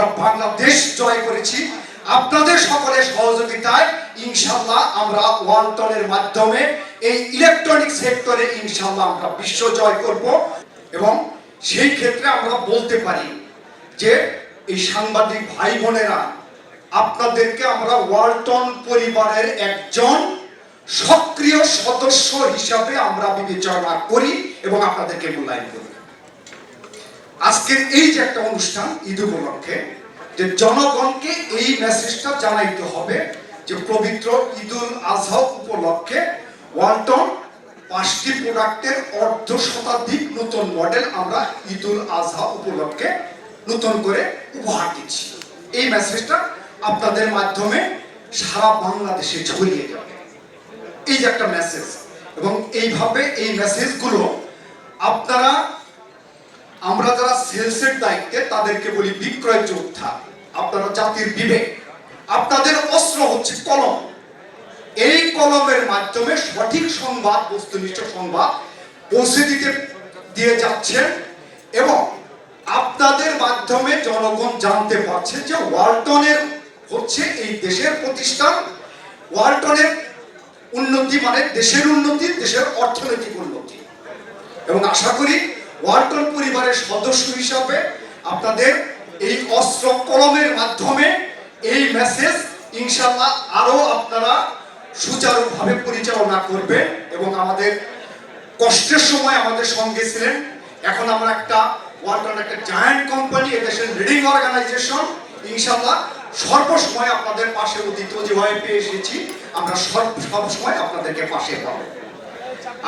আমরা বাংলাদেশ জয় করেছি। আপনাদের সকলের সহযোগিতায় ইনশাল্লাহ আমরা ওয়ালটনের মাধ্যমে এই ইলেকট্রনিক সেক্টরে ইনশাল্লাহ আমরা বিশ্ব জয় করব এবং সেই ক্ষেত্রে আমরা বলতে পারি যে এই সাংবাদিক ভাই বোনেরা আপনাদেরকে আমরা ওয়ালটন পরিবারের একজন সক্রিয় সদস্য হিসাবে আমরা বিবেচনা করি এবং আপনাদেরকে মূল্যায়ন করি। আজকের এই যে একটা অনুষ্ঠান ঈদ উপলক্ষে, যে জনগণকে এই মেসেজটা জানাইতে হবে যে পবিত্র ঈদুল আজহা উপলক্ষে ওয়ালটন পাঁচটি প্রোডাক্টের অর্ধ শতাধিক নতুন মডেল আমরা ঈদুল আজহা উপলক্ষে নতুন করে উপহার দিচ্ছি। এই মেসেজটা আপনাদের মাধ্যমে সারা বাংলাদেশে ছড়িয়ে যাবে। এই যে একটা মেসেজ এবং এইভাবে এই মেসেজগুলো আপনারা আমরা যারা সেলসের দায়িত্বে, তাদেরকে বলি বিক্রয় যোদ্ধা। আপনারা জাতির বিবেক। আপনাদের অস্ত্র হচ্ছে কলম। এই কলমের মাধ্যমে সঠিক সংবাদ, বস্তুনিষ্ঠ সংবাদ পৌঁছে দিতে, দিয়ে যাচ্ছেন এবং আপনাদের মাধ্যমে জনগণ জানতে পারছে যে ওয়ালটনের হচ্ছে এই দেশের প্রতিষ্ঠান। ওয়ালটনের উন্নতি মানে দেশের উন্নতি, দেশের অর্থনৈতিক উন্নতি। এবং আশা করি ওয়ালটন পরিবারের সদস্য হিসাবে আপনাদের এই অস্ত্র কলমের মাধ্যমে এই মেসেজ ইনশাল্লাহ আরও আপনারা সুচারুভাবে পরিচালনা করবেন এবং আমাদের কষ্টের সময় আমাদের সঙ্গে ছিলেন। এখন আমরা একটা ওয়ালটন একটা জায়ান্ট কোম্পানি এদেশের লিডিং অর্গানাইজেশন। ইনশাল্লাহ সর্বসময় আপনাদের পাশে অতীত যেভাবে পেয়ে এসেছি। আমরা সব সবসময় আপনাদেরকে পাশে পাবো।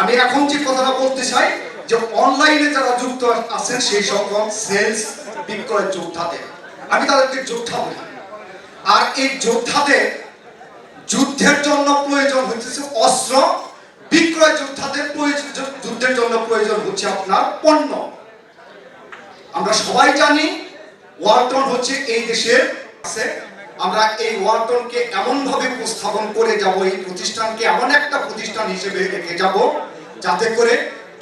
আমি এখন যে কথাটা বলতে চাই যে অনলাইনে যারা যুক্ত আছেন, সেই সকল সেলস বিক্রয় যোদ্ধাদের। আমি তাদেরকে যোদ্ধা বলি। আর এই যোদ্ধাদের যুদ্ধের জন্য প্রয়োজন হচ্ছে অস্ত্র, বিক্রয় যোদ্ধাদের প্রয়োজন, যুদ্ধের জন্য প্রয়োজন হচ্ছে আপনার পণ্য। আমরা সবাই জানি, ওয়ালটন হচ্ছে এই দেশের আছে। আমরা এই ওয়ালটনকে এমন ভাবে উপস্থাপন করে যাব, এই প্রতিষ্ঠানকে এমন একটা প্রতিষ্ঠান হিসেবে রেখে যাব, যাতে করে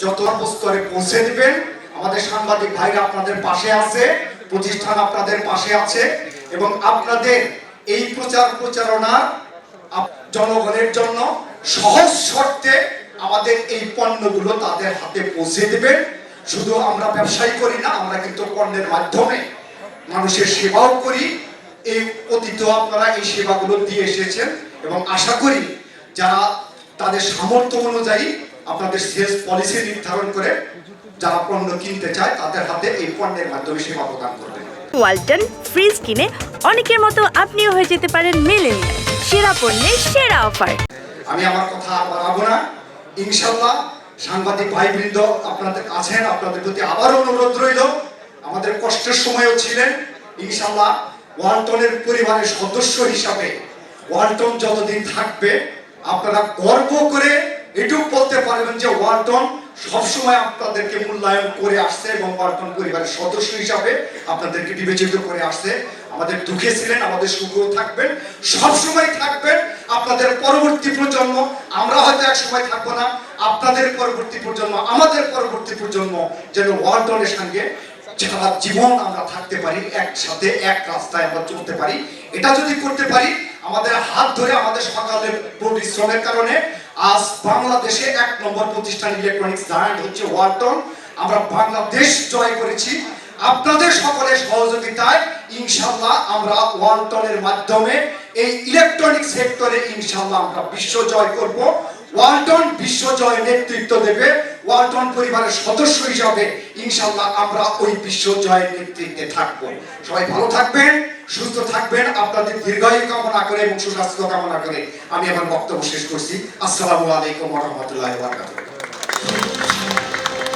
যত স্তরে পৌঁছে দিবেন, আমাদের সাংবাদিক ভাইরা আপনাদের পাশে আছে, প্রতিষ্ঠান আপনাদের পাশে আছে, এবং আপনাদের এই প্রচার প্রচারণা জনগণের জন্য সহজ শর্তে আমাদের এই পণ্যগুলো তাদের হাতে পৌঁছে দেবেন। শুধু আমরা ব্যবসায়ী করি না, আমরা কিন্তু পণ্যের মাধ্যমে মানুষের সেবাও করি। এই অতীত আপনারা এই সেবাগুলো দিয়ে এসেছেন, এবং আশা করি যারা তাদের সামর্থ্য অনুযায়ী আপনাদের সেলস পলিসি নির্ধারণ করে যারা পণ্য কিনতে চায় তাদের হাতে এই পণ্যের মাধ্যমে সেবা প্রদান করবেন। ওয়ালটন ফ্রিজ কিনে অনেকের মতো আপনিও হয়ে যেতে পারেন মেলেনিয়া সেরা পণ্যের সেরা অফার। আমি আমার কথা আর বাড়াবো না। ইনশাল্লাহ সাংবাদিক ভাইবৃন্দ আপনাদের আছেন আপনাদের প্রতি আবারও অনুরোধ রইল। আমাদের কষ্টের সময়ও ছিলেন। ইনশাল্লাহ ওয়ালটনের পরিবারের সদস্য হিসাবে ওয়ালটন যতদিন থাকবে আপনারা গর্ব করে এটুকু বলতে পারবেন যে ওয়ালটন সবসময় আপনাদেরকে মূল্যায়ন করে আসছে এবং ওয়ালটন পরিবারের সদস্য হিসাবে আপনাদেরকে বিবেচিত করে আসছে। আমাদের দুঃখে ছিলেন, আমাদের সুখেও থাকবেন, সবসময় থাকবেন। আপনাদের পরবর্তী প্রজন্ম, আমরা হয়তো এক সময় থাকব না, আপনাদের পরবর্তী প্রজন্ম, আমাদের পরবর্তী প্রজন্ম যেন ওয়ালটনের সঙ্গে সারা জীবন আমরা থাকতে পারি, একসাথে, এক রাস্তায় আমরা চলতে পারি। এটা যদি করতে পারি, আমাদের হাত ধরে আমাদের সকালের পরিশ্রমের কারণে আজ বাংলাদেশে এক নম্বর প্রতিষ্ঠান ইলেকট্রনিক্স জায়ান্ট হচ্ছে ওয়ালটন আমরা বাংলাদেশ জয় করেছি। আপনাদের সকলের সহযোগিতায় ইনশাল্লাহ আমরা ওয়ালটনের মাধ্যমে এই ইলেকট্রনিক সেক্টরে ইনশাল্লাহ আমরা বিশ্ব জয় করব। ওয়ালটন বিশ্ব জয় নেতৃত্ব দেবে। ওয়ালটন পরিবারের সদস্য হিসাবে ইনশাল্লাহ আমরা ওই বিশ্ব জয়ের নেতৃত্বে থাকব। সবাই ভালো থাকবেন। সুস্থ থাকবেন আপনাদের দীর্ঘায়ু কামনা করে এবং সুস্বাস্থ্য কামনা করে, আমি আমার বক্তব্য শেষ করছি। আসসালামু আলাইকুম রহমতুল্লাহ